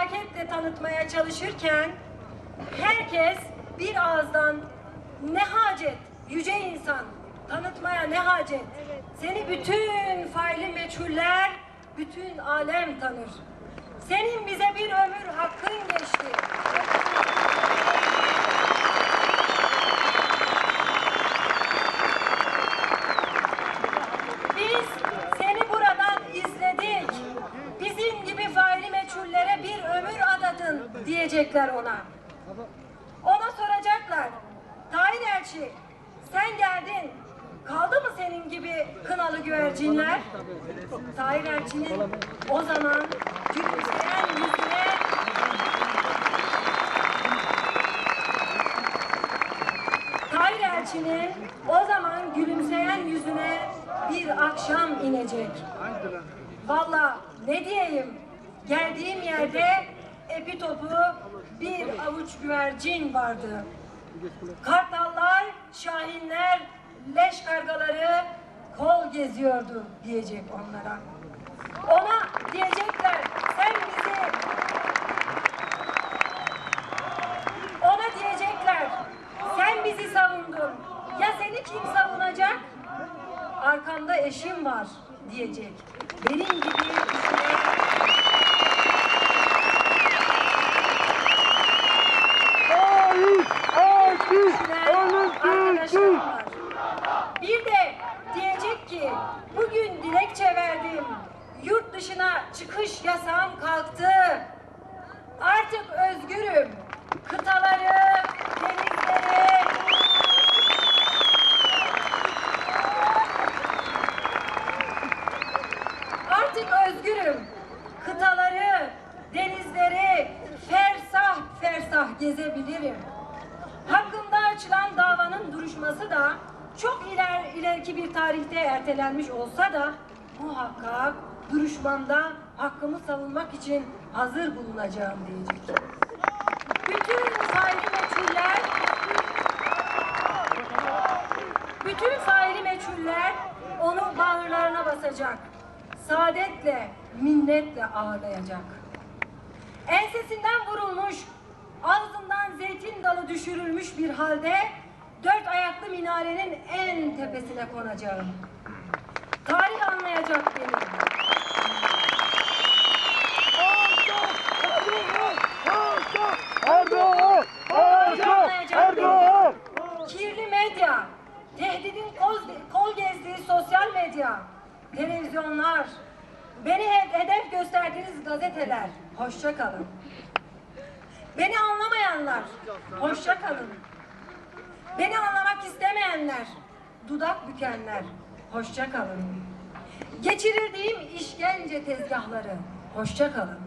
nezaketle tanıtmaya çalışırken herkes bir ağızdan ne hacet yüce insan tanıtmaya ne hacet seni bütün faili meçhuller bütün alem tanır. Senin bize bir ömür hakkın geçti. Biz seni buradan izledik. Bizim gibi faili meçhullere bir ömür adadın diyecekler ona. Ona soracaklar. Tahir Elçi sen geldin. Kaldı mı senin gibi kınalı güvercinler? Tahir Elçi'nin o zaman gülümseyen yüzüne Tahir Elçi'nin o zaman gülümseyen yüzüne bir akşam inecek. Valla ne diyeyim, geldiğim yerde epitopu bir avuç güvercin vardı. Kartallar, şahinler, leş kargaları kol geziyordu diyecek onlara. Ona diyecekler sen bizi ona diyecekler sen bizi savundun. Ya seni kim savunacak? Arkamda eşim var diyecek. Benim gibi Yurt dışına çıkış yasağım kalktı. Artık özgürüm. Kıtaları, denizleri, Artık özgürüm. Kıtaları, denizleri fersah fersah gezebilirim. Hakkımda açılan davanın duruşması da çok iler, ileriki bir tarihte ertelenmiş olsa da muhakkak duruşmamda hakkımı savunmak için hazır bulunacağım diyecek. Bütün faili meçhuller bütün faili meçhuller onu bağırlarına basacak. Saadetle, minnetle ağırlayacak. Ensesinden vurulmuş, ağzından zeytin dalı düşürülmüş bir halde dört ayaklı minarenin en tepesine konacağım. Tarih anlayacak beni. Erdoğan! Kirli medya, tehdidin kol, kol gezdiği sosyal medya, televizyonlar, beni he- hedef gösterdiğiniz gazeteler, hoşça kalın. Beni anlamayanlar, hoşça kalın. Beni anlamak istemeyenler, dudak bükenler, hoşça kalın. Geçirirdiğim işkence tezgahları, hoşça kalın.